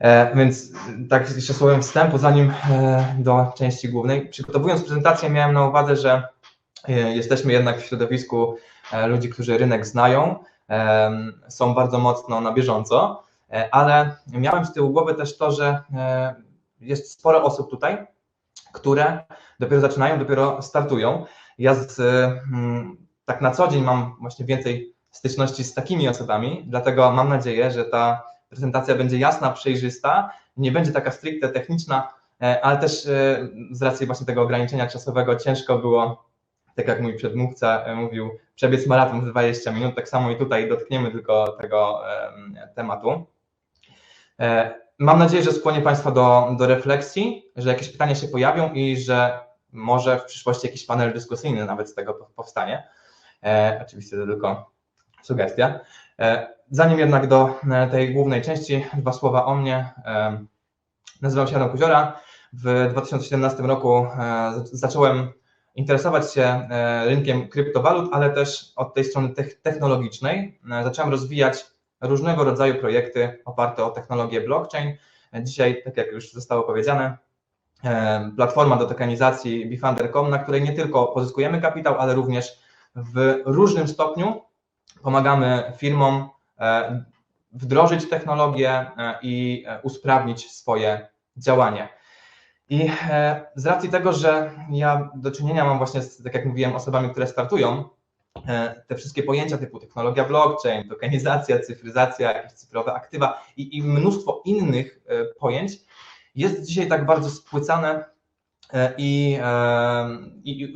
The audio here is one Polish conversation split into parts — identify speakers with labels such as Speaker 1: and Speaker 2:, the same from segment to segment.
Speaker 1: E, więc tak jeszcze słowem wstępu, zanim e, do części głównej. Przygotowując prezentację miałem na uwadze, że e, jesteśmy jednak w środowisku ludzi, którzy rynek znają, są bardzo mocno na bieżąco, ale miałem z tyłu głowy też to, że jest sporo osób tutaj, które dopiero zaczynają, dopiero startują. Ja z, mm, tak na co dzień mam właśnie więcej styczności z takimi osobami, dlatego mam nadzieję, że ta prezentacja będzie jasna, przejrzysta, nie będzie taka stricte techniczna, e, ale też e, z racji właśnie tego ograniczenia czasowego ciężko było, tak jak mój przedmówca e, mówił, przebiec maraton w 20 minut, tak samo i tutaj dotkniemy tylko tego tematu. Mam nadzieję, że skłonię Państwa do, do refleksji, że jakieś pytania się pojawią i że może w przyszłości jakiś panel dyskusyjny nawet z tego powstanie. Oczywiście to tylko sugestia. E, zanim jednak do e, tej głównej części, dwa słowa o mnie. E, nazywam się Adam Kuziora. W 2017 roku zacząłem interesować się rynkiem kryptowalut, ale też od tej strony technologicznej. Zacząłem rozwijać różnego rodzaju projekty oparte o technologię blockchain. Dzisiaj, tak jak już zostało powiedziane, platforma do tokenizacji Bifunder.com, na której nie tylko pozyskujemy kapitał, ale również w różnym stopniu pomagamy firmom e, wdrożyć technologię e, i e, usprawnić swoje działanie. I z racji tego, że ja do czynienia mam właśnie, z, tak jak mówiłem, osobami, które startują, te wszystkie pojęcia typu technologia blockchain, tokenizacja, cyfryzacja, jakieś cyfrowe aktywa i, i mnóstwo innych pojęć jest dzisiaj tak bardzo spłycane i, i,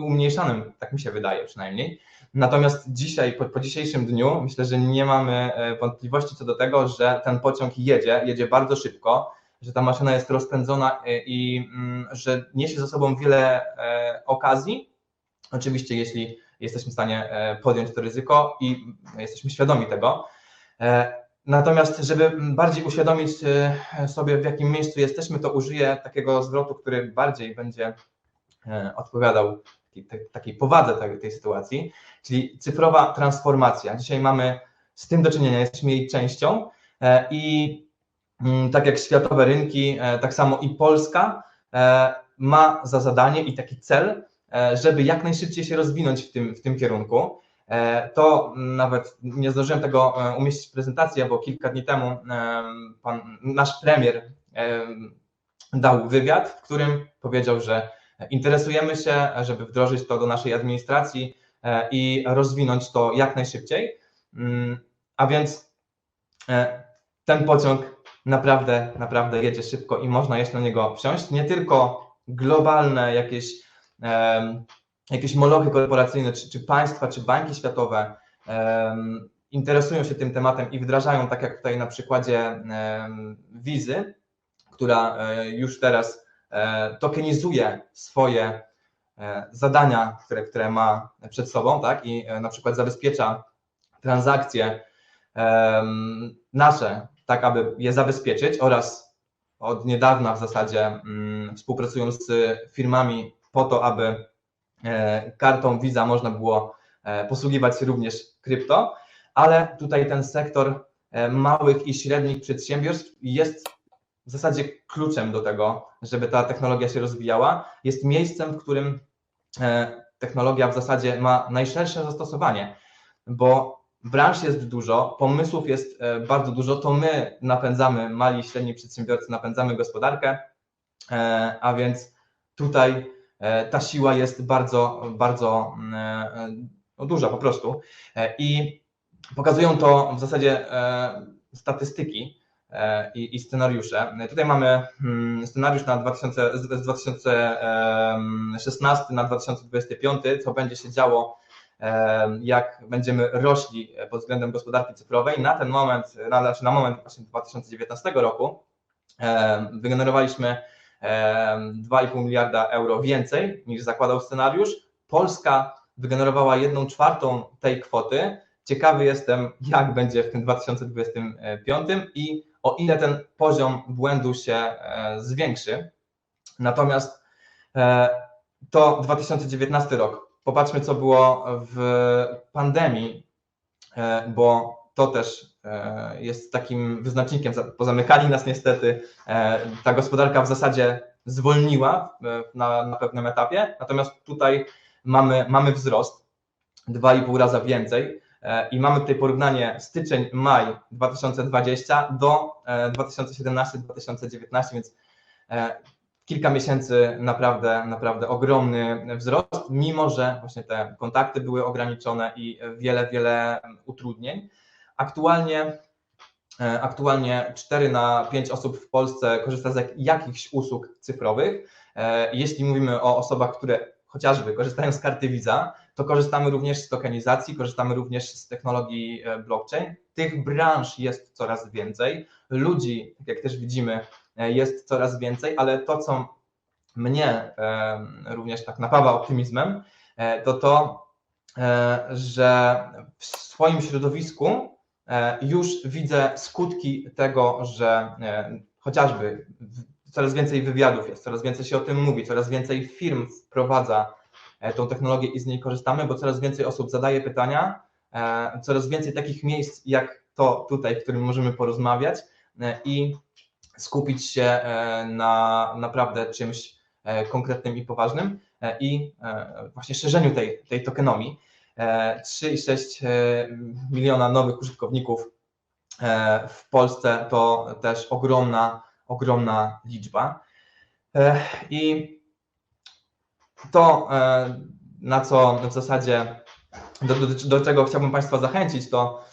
Speaker 1: tak mi się wydaje przynajmniej, Natomiast dzisiaj, po, po, dzisiejszym dniu, myślę, że nie mamy e, wątpliwości co do tego, że ten pociąg jedzie, jedzie bardzo szybko, że ta maszyna jest rozpędzona e, i mm, że niesie ze sobą wiele e, okazji. Oczywiście, jeśli jesteśmy w stanie podjąć to ryzyko i jesteśmy świadomi tego. Natomiast, żeby bardziej uświadomić sobie, w jakim miejscu jesteśmy, to użyję takiego zwrotu, który bardziej będzie odpowiadał takiej powadze tej, tej sytuacji, czyli cyfrowa transformacja. Dzisiaj mamy z tym do czynienia, jesteśmy jej częścią e, i mm, tak jak światowe rynki, e, tak samo i Polska e, ma za zadanie i taki cel, żeby jak najszybciej się rozwinąć w tym, w tym kierunku. To nawet nie zdążyłem tego umieścić w prezentacji, bo kilka dni temu pan, nasz premier dał wywiad, w którym powiedział, że Interesujemy się, żeby wdrożyć to do naszej administracji e, i rozwinąć to jak najszybciej. Mm, a więc e, ten pociąg naprawdę, naprawdę jedzie szybko i można jeszcze na niego wsiąść. Nie tylko globalne jakieś, jakieś molochy korporacyjne, czy, czy państwa, czy banki światowe interesują się tym tematem i wdrażają, tak jak tutaj na przykładzie wizy, która e, już teraz tokenizuje swoje e, zadania, które, które ma przed sobą, tak, i e, na przykład zabezpiecza transakcje nasze, tak aby je zabezpieczyć oraz od niedawna w zasadzie mm, współpracują z firmami po to, aby kartą Visa można było posługiwać się również krypto, ale tutaj ten sektor małych i średnich przedsiębiorstw jest w zasadzie kluczem do tego, żeby ta technologia się rozwijała, jest miejscem, w którym e, technologia w zasadzie ma najszersze zastosowanie, bo branż jest dużo, pomysłów jest e, bardzo dużo, to my napędzamy, mali i średni przedsiębiorcy napędzamy gospodarkę, e, a więc tutaj ta siła jest bardzo, bardzo no, duża po prostu. I pokazują to w zasadzie statystyki, i, i scenariusze. Tutaj mamy hmm, scenariusz na 2000, z 2016 na 2025, co będzie się działo, jak będziemy rośli pod względem gospodarki cyfrowej. Na ten moment, na, znaczy na moment właśnie 2019 roku wygenerowaliśmy 2,5 miliarda euro więcej niż zakładał scenariusz. Polska wygenerowała 1 czwartą tej kwoty. Ciekawy jestem, jak będzie w tym 2025 i o ile ten poziom błędu się e, zwiększy. Natomiast e, to 2019 rok. Popatrzmy, co było w pandemii, e, bo to też jest takim wyznacznikiem. Pozamykali nas niestety. Ta gospodarka w zasadzie zwolniła na, na pewnym etapie, natomiast tutaj mamy, mamy wzrost 2,5 raza więcej i mamy tutaj porównanie styczeń-maj 2020 do 2017-2019, więc kilka miesięcy naprawdę, naprawdę ogromny wzrost, mimo że właśnie te kontakty były ograniczone i wiele, wiele utrudnień. Aktualnie, e, aktualnie 4 na 5 osób w Polsce korzysta z jakichś usług cyfrowych. E, jeśli mówimy o osobach, które chociażby korzystają z karty Visa, to korzystamy również z tokenizacji, korzystamy również z technologii e, blockchain. Tych branż jest coraz więcej, ludzi, tak jak też widzimy, E, jest coraz więcej, ale to, co mnie również tak napawa optymizmem, e, to to, że w swoim środowisku już widzę skutki tego, że chociażby coraz więcej wywiadów jest, coraz więcej się o tym mówi, coraz więcej firm wprowadza tą technologię i z niej korzystamy, bo coraz więcej osób zadaje pytania, coraz więcej takich miejsc jak to tutaj, w którym możemy porozmawiać i skupić się e, na naprawdę czymś e, konkretnym i poważnym e, i właśnie szerzeniu tej, tej tokenomii. 3,6 miliona nowych użytkowników w Polsce to też ogromna, ogromna liczba. I to, na co w zasadzie do, do, do czego chciałbym Państwa zachęcić, to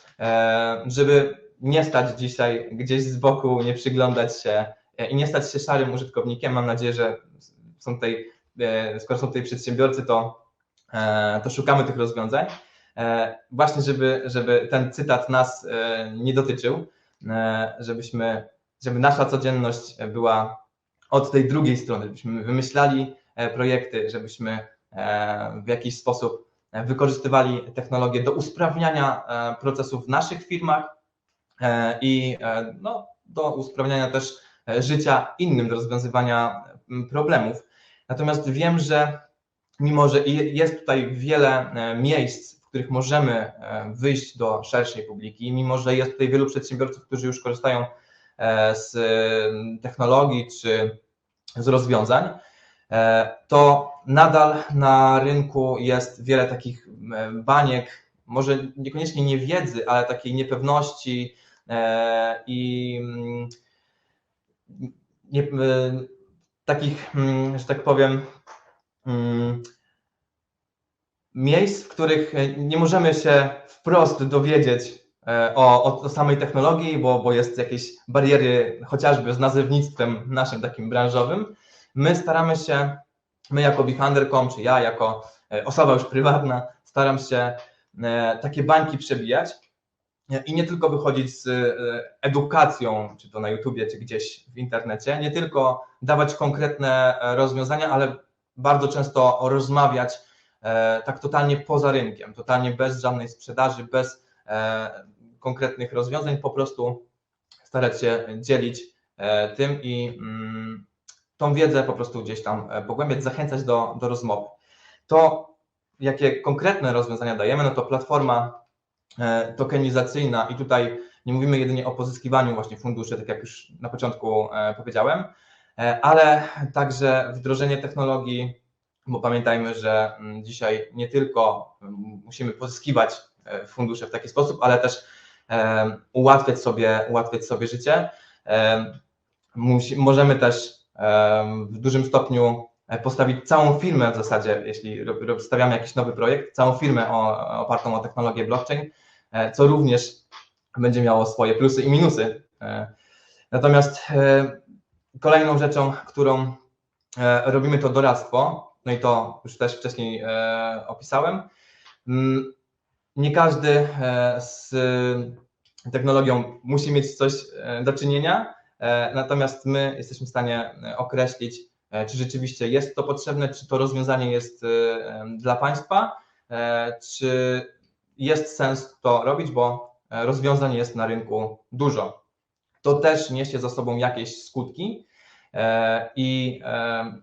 Speaker 1: żeby nie stać dzisiaj gdzieś z boku, nie przyglądać się e, i nie stać się szarym użytkownikiem. Mam nadzieję, że są tutaj, e, skoro są tutaj przedsiębiorcy, to, e, to szukamy tych rozwiązań. Właśnie, żeby, żeby ten cytat nas nie dotyczył, żebyśmy, żeby nasza codzienność była od tej drugiej strony, żebyśmy wymyślali projekty, żebyśmy w jakiś sposób wykorzystywali technologię do usprawniania procesów w naszych firmach, E, i e, no, do usprawniania też e, życia innym, do rozwiązywania problemów. Natomiast wiem, że mimo, że jest tutaj wiele miejsc, w których możemy wyjść do szerszej publiki, mimo, że jest tutaj wielu przedsiębiorców, którzy już korzystają z technologii czy z rozwiązań, to nadal na rynku jest wiele takich baniek, może niekoniecznie niewiedzy, ale takiej niepewności, E, i mm, nie, e, takich, mm, że tak powiem, mm, miejsc, w których nie możemy się wprost dowiedzieć e, o, o, samej technologii, bo, bo jest jakieś bariery chociażby z nazewnictwem naszym takim branżowym. My staramy się, my jako Behander.com, czy ja jako osoba już prywatna, staram się takie bańki przebijać i nie tylko wychodzić z e, edukacją, czy to na YouTubie, czy gdzieś w internecie, nie tylko dawać konkretne e, rozwiązania, ale bardzo często rozmawiać e, tak totalnie poza rynkiem, totalnie bez żadnej sprzedaży, bez konkretnych rozwiązań, po prostu starać się dzielić tym i mm, tą wiedzę po prostu gdzieś tam pogłębiać, zachęcać do, do rozmowy. To, jakie konkretne rozwiązania dajemy, no to platforma E, tokenizacyjna i tutaj nie mówimy jedynie o pozyskiwaniu właśnie funduszy, tak jak już na początku e, powiedziałem, e, ale także wdrożenie technologii, bo pamiętajmy, że mm, dzisiaj nie tylko mm, musimy pozyskiwać fundusze w taki sposób, ale też ułatwiać sobie, ułatwiać sobie życie. możemy też w dużym stopniu postawić całą firmę w zasadzie, jeśli stawiamy jakiś nowy projekt, całą firmę opartą o technologię blockchain, E, co również będzie miało swoje plusy i minusy. E, natomiast e, kolejną rzeczą, którą robimy, to doradztwo, no i to już też wcześniej opisałem. Mm, nie każdy z technologią musi mieć coś do czynienia, natomiast my jesteśmy w stanie określić, czy rzeczywiście jest to potrzebne, czy to rozwiązanie jest dla Państwa, czy jest sens to robić, bo e, rozwiązań jest na rynku dużo. To też niesie za sobą jakieś skutki e, i e,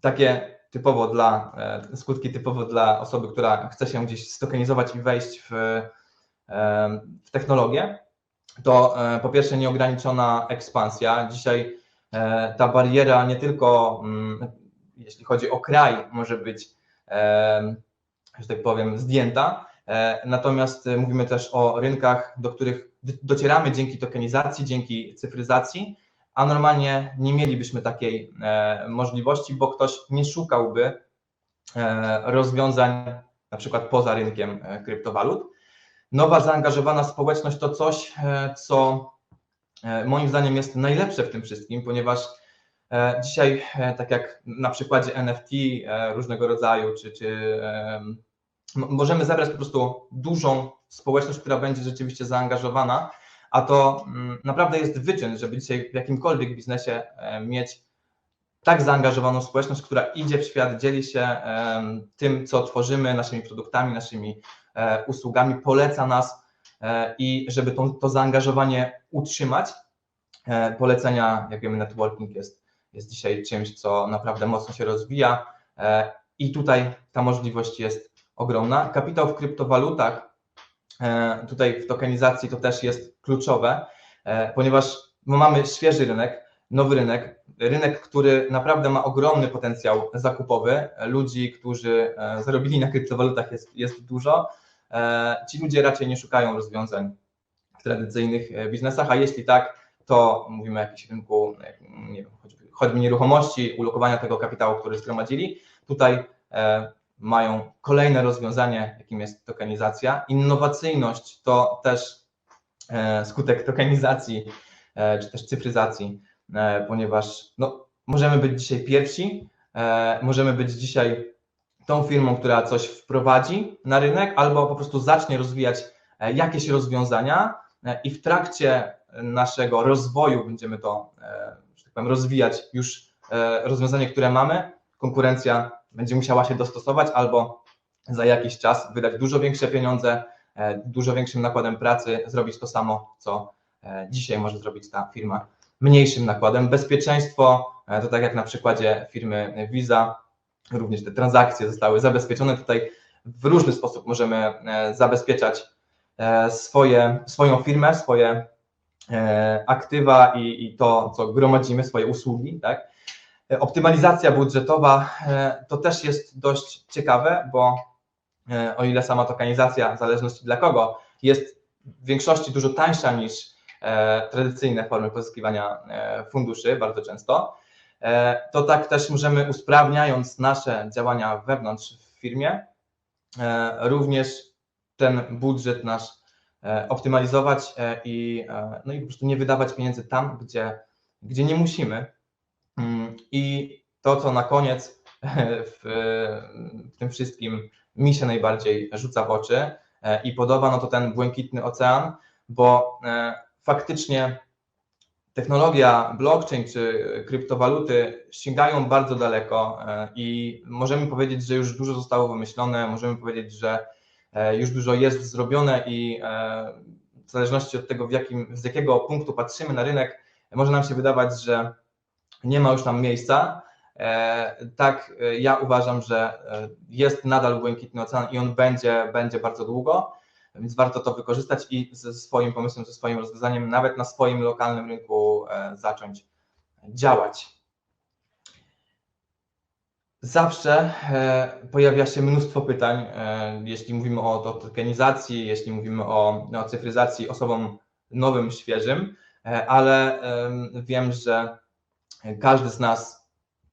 Speaker 1: takie typowo dla, skutki typowo dla osoby, która chce się gdzieś stokenizować i wejść w, w technologię, to po pierwsze nieograniczona ekspansja. Dzisiaj ta bariera nie tylko mm, jeśli chodzi o kraj, może być, że tak powiem, zdjęta, natomiast mówimy też o rynkach, do których docieramy dzięki tokenizacji, dzięki cyfryzacji, a normalnie nie mielibyśmy takiej e, możliwości, bo ktoś nie szukałby e, rozwiązań na przykład poza rynkiem e, kryptowalut. Nowa zaangażowana społeczność to coś, co moim zdaniem jest najlepsze w tym wszystkim, ponieważ dzisiaj, tak jak na przykładzie NFT różnego rodzaju, czy, czy możemy zebrać po prostu dużą społeczność, która będzie rzeczywiście zaangażowana a to mm, naprawdę jest wyczyn, żeby dzisiaj w jakimkolwiek biznesie e, mieć tak zaangażowaną społeczność, która idzie w świat, dzieli się tym, co tworzymy, naszymi produktami, naszymi e, usługami, poleca nas e, i żeby to, to zaangażowanie utrzymać, polecenia, jak wiemy, networking jest, jest dzisiaj czymś, co naprawdę mocno się rozwija i tutaj ta możliwość jest ogromna. Kapitał w kryptowalutach E, tutaj w tokenizacji to też jest kluczowe, e, ponieważ mamy świeży rynek, nowy rynek, rynek, który naprawdę ma ogromny potencjał zakupowy. Ludzi, którzy e, zarobili na kryptowalutach jest, jest dużo. Ci ludzie raczej nie szukają rozwiązań w tradycyjnych biznesach, a jeśli tak, to mówimy o jakimś rynku, nie wiem, choćby nieruchomości, ulokowania tego kapitału, który zgromadzili. Tutaj mają kolejne rozwiązanie, jakim jest tokenizacja. Innowacyjność to też e, skutek tokenizacji e, czy też cyfryzacji, e, ponieważ no, możemy być dzisiaj pierwsi, możemy być dzisiaj tą firmą, która coś wprowadzi na rynek albo po prostu zacznie rozwijać jakieś rozwiązania i w trakcie naszego rozwoju będziemy to, że tak powiem, rozwijać już rozwiązanie, które mamy. Konkurencja będzie musiała się dostosować albo za jakiś czas wydać dużo większe pieniądze, e, dużo większym nakładem pracy, zrobić to samo, co e, dzisiaj może zrobić ta firma mniejszym nakładem. Bezpieczeństwo, e, to tak jak na przykładzie firmy Visa, również te transakcje zostały zabezpieczone. Tutaj w różny sposób możemy zabezpieczać swoje, swoją firmę, swoje aktywa i, i to, co gromadzimy, swoje usługi, tak? Optymalizacja budżetowa e, to też jest dość ciekawe, bo e, o ile sama tokenizacja, w zależności dla kogo, jest w większości dużo tańsza niż e, tradycyjne formy pozyskiwania funduszy, bardzo często, to tak też możemy usprawniając nasze działania wewnątrz w firmie, również ten budżet nasz optymalizować i, no i po prostu nie wydawać pieniędzy tam, gdzie, gdzie nie musimy, Mm, I to, co na koniec w, w tym wszystkim mi się najbardziej rzuca w oczy e, i podoba, no to ten błękitny ocean, bo e, faktycznie technologia blockchain czy kryptowaluty sięgają bardzo daleko e, i możemy powiedzieć, że już dużo zostało wymyślone, możemy powiedzieć, że już dużo jest zrobione i w zależności od tego, jakim, z jakiego punktu patrzymy na rynek, może nam się wydawać, że nie ma już tam miejsca. E, tak, e, ja uważam, że e, jest nadal błękitny ocean i on będzie, będzie bardzo długo, więc warto to wykorzystać i ze swoim pomysłem, ze swoim rozwiązaniem, nawet na swoim lokalnym rynku zacząć działać. Zawsze pojawia się mnóstwo pytań, jeśli mówimy o tokenizacji, jeśli mówimy o, o cyfryzacji osobom nowym, świeżym, ale wiem, że każdy z nas,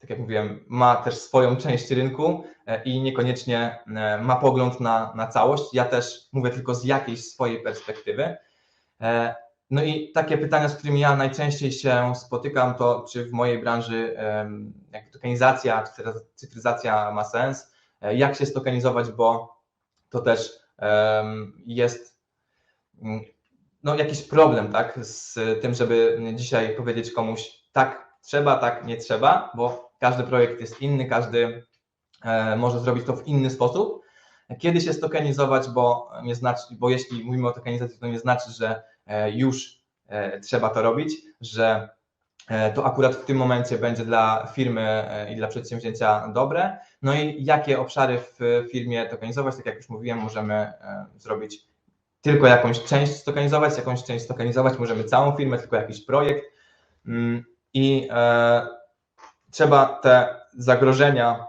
Speaker 1: tak jak mówiłem, ma też swoją część rynku e, i niekoniecznie e, ma pogląd na, na całość. Ja też mówię tylko z jakiejś swojej perspektywy. E, no i takie pytania, z którymi ja najczęściej się spotykam, to czy w mojej branży jak tokenizacja, cyfryzacja ma sens, jak się stokenizować, bo to też jest mm, no, jakiś problem tak, z tym, żeby dzisiaj powiedzieć komuś tak, trzeba, tak, nie trzeba, bo każdy projekt jest inny, każdy e, może zrobić to w inny sposób. Kiedy się stokenizować, bo, nie znaczy, bo jeśli mówimy o tokenizacji, to nie znaczy, że e, już e, trzeba to robić, że to akurat w tym momencie będzie dla firmy i dla przedsięwzięcia dobre. No i jakie obszary w firmie tokenizować, tak jak już mówiłem, możemy zrobić tylko jakąś część stokanizować, jakąś część stokanizować, możemy całą firmę, tylko jakiś projekt Mm, i e, trzeba te zagrożenia,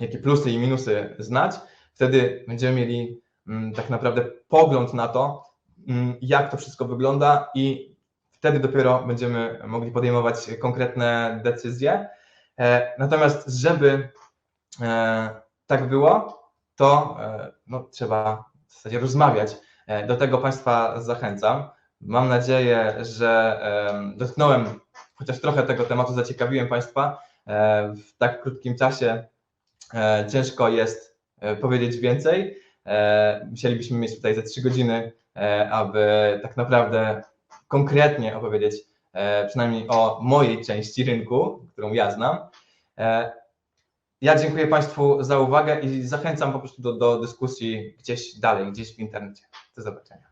Speaker 1: jakie plusy i minusy znać, wtedy będziemy mieli mm, tak naprawdę pogląd na to, mm, jak to wszystko wygląda i wtedy dopiero będziemy mogli podejmować konkretne decyzje. E, Natomiast, żeby e, tak było, to e, no, trzeba w zasadzie rozmawiać. E, Do tego Państwa zachęcam. Mam nadzieję, że em, dotknąłem chociaż trochę tego tematu, zaciekawiłem Państwa. E, W tak krótkim czasie e, ciężko jest e, powiedzieć więcej. Musielibyśmy mieć tutaj ze trzy godziny, aby tak naprawdę konkretnie opowiedzieć przynajmniej o mojej części rynku, którą ja znam. Ja dziękuję Państwu za uwagę i zachęcam po prostu do, do dyskusji gdzieś dalej, gdzieś w internecie. Do zobaczenia.